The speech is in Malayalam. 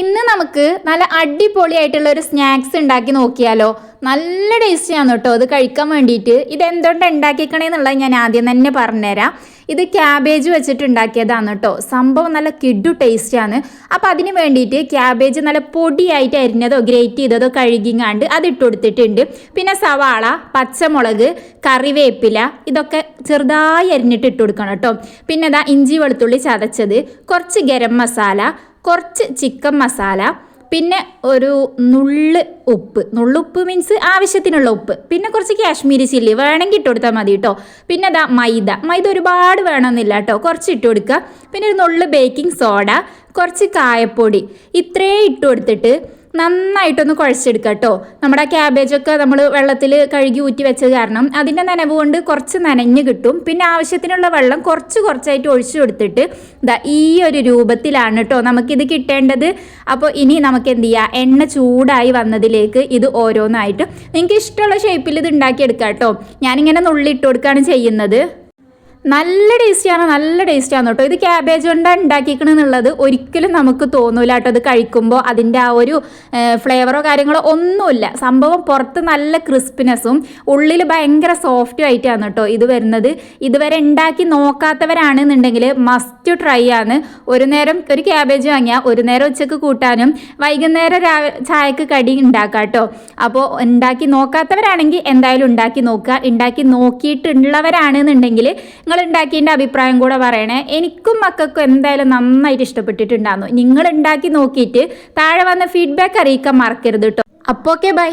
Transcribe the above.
ഇന്ന് നമുക്ക് നല്ല അടിപൊളിയായിട്ടുള്ള ഒരു സ്നാക്സ് ഉണ്ടാക്കി നോക്കിയാലോ. നല്ല ടേസ്റ്റിയാണ് കേട്ടോ. അത് കഴിക്കാൻ വേണ്ടിയിട്ട് ഇത് എന്തുകൊണ്ട് ഉണ്ടാക്കിക്കണേന്നുള്ളത് ഞാൻ ആദ്യം തന്നെ പറഞ്ഞുതരാം. ഇത് ക്യാബേജ് വെച്ചിട്ട് ഉണ്ടാക്കിയതാണ് കേട്ടോ. സംഭവം നല്ല കിഡു ടേസ്റ്റിയാണ് അപ്പോൾ അതിന് വേണ്ടിയിട്ട് ക്യാബേജ് നല്ല പൊടിയായിട്ട് അരിഞ്ഞതോ ഗ്രേറ്റ് ചെയ്തതോ കഴുകിങ്ങാണ്ട് അത് ഇട്ട് കൊടുത്തിട്ടുണ്ട് പിന്നെ സവാള പച്ചമുളക് കറിവേപ്പില ഇതൊക്കെ ചെറുതായി അരിഞ്ഞിട്ട് ഇട്ട് കൊടുക്കണം കേട്ടോ. പിന്നെ ഇതാ ഇഞ്ചി വെളുത്തുള്ളി ചതച്ചത് കുറച്ച് ഗരം മസാല കുറച്ച് ചിക്കൻ മസാല പിന്നെ ഒരു നുള്ള് ഉപ്പ്. നുള്ളുപ്പ് മീൻസ് ആവശ്യത്തിനുള്ള ഉപ്പ്. പിന്നെ കുറച്ച് കാശ്മീരി ചില്ലി വേണമെങ്കിൽ ഇട്ട് കൊടുത്താൽ മതി കേട്ടോ പിന്നെ അതാ മൈദ. മൈദ ഒരുപാട് വേണമെന്നില്ല കേട്ടോ കുറച്ച് ഇട്ട് കൊടുക്കുക. പിന്നെ ഒരു നുള്ള് ബേക്കിംഗ് സോഡ കുറച്ച് കായപ്പൊടി. ഇത്രയും ഇട്ട് കൊടുത്തിട്ട് നന്നായിട്ടൊന്ന് കുഴച്ചെടുക്കുക കേട്ടോ നമ്മുടെ ക്യാബേജൊക്കെ നമ്മൾ വെള്ളത്തിൽ കഴുകി ഊറ്റി വെച്ചത് കാരണം അതിന്റെ നനവ് കൊണ്ട് കുറച്ച് നനഞ്ഞ് കിട്ടും. പിന്നെ ആവശ്യത്തിനുള്ള വെള്ളം കുറച്ച് കുറച്ചായിട്ട് ഒഴിച്ചു കൊടുത്തിട്ട് ഇതാ ഈ ഒരു രൂപത്തിലാണ് കേട്ടോ നമുക്കിത് കിട്ടേണ്ടത്. അപ്പോൾ ഇനി നമുക്ക് എന്ത് ചെയ്യുക എണ്ണ ചൂടായി വന്നതിലേക്ക് ഇത് ഓരോന്നായിട്ട്. നിങ്ങൾക്ക് ഇഷ്ടമുള്ള ഷേപ്പിൽ ഇത് ഉണ്ടാക്കിയെടുക്കാം കേട്ടോ ഞാനിങ്ങനെ നുള്ളിട്ട് കൊടുക്കുകയാണ് ചെയ്യുന്നത്. നല്ല ടേസ്റ്റിയാണ് നല്ല ടേസ്റ്റാണ് കേട്ടോ. ഇത് ക്യാബേജ് കൊണ്ടാണ് ഉണ്ടാക്കിക്കണെന്നുള്ളത് ഒരിക്കലും നമുക്ക് തോന്നൂല കേട്ടോ. ഇത് കഴിക്കുമ്പോൾ അതിന്റെ ആ ഒരു ഫ്ലേവറോ കാര്യങ്ങളോ ഒന്നുമില്ല. സംഭവം പുറത്ത് നല്ല ക്രിസ്പിനെസ്സും ഉള്ളിൽ ഭയങ്കര സോഫ്റ്റും ആയിട്ടാണ് കേട്ടോ ഇത് വരുന്നത്. ഇതുവരെ ഉണ്ടാക്കി നോക്കാത്തവരാണെന്നുണ്ടെങ്കിൽ മസ്റ്റ് ട്രൈ ആണ്. ഒരു നേരം ഒരു ക്യാബേജ് വാങ്ങിയാൽ ഒരു നേരം ഉച്ചയ്ക്ക് കൂട്ടാനും വൈകുന്നേരം ചായക്ക് കടി ഉണ്ടാക്കാം കേട്ടോ. അപ്പോൾ ഉണ്ടാക്കി നോക്കാത്തവരാണെങ്കിൽ എന്തായാലും ഉണ്ടാക്കി നോക്കുക. ഉണ്ടാക്കി നോക്കിയിട്ടുള്ളവരാണെന്നുണ്ടെങ്കിൽ നിങ്ങൾ ഉണ്ടാക്കിയതിന്റെ അഭിപ്രായം കൂടെ പറയണേ. എനിക്കും മക്കൾക്കും എന്തായാലും നന്നായിട്ട് ഇഷ്ടപ്പെട്ടിട്ടുണ്ടായിരുന്നു. നിങ്ങൾ ഉണ്ടാക്കി നോക്കിയിട്ട് താഴെ വന്ന ഫീഡ്ബാക്ക് അറിയിക്കാൻ മറക്കരുത് കേട്ടോ അപ്പോൾ ഓക്കെ ബൈ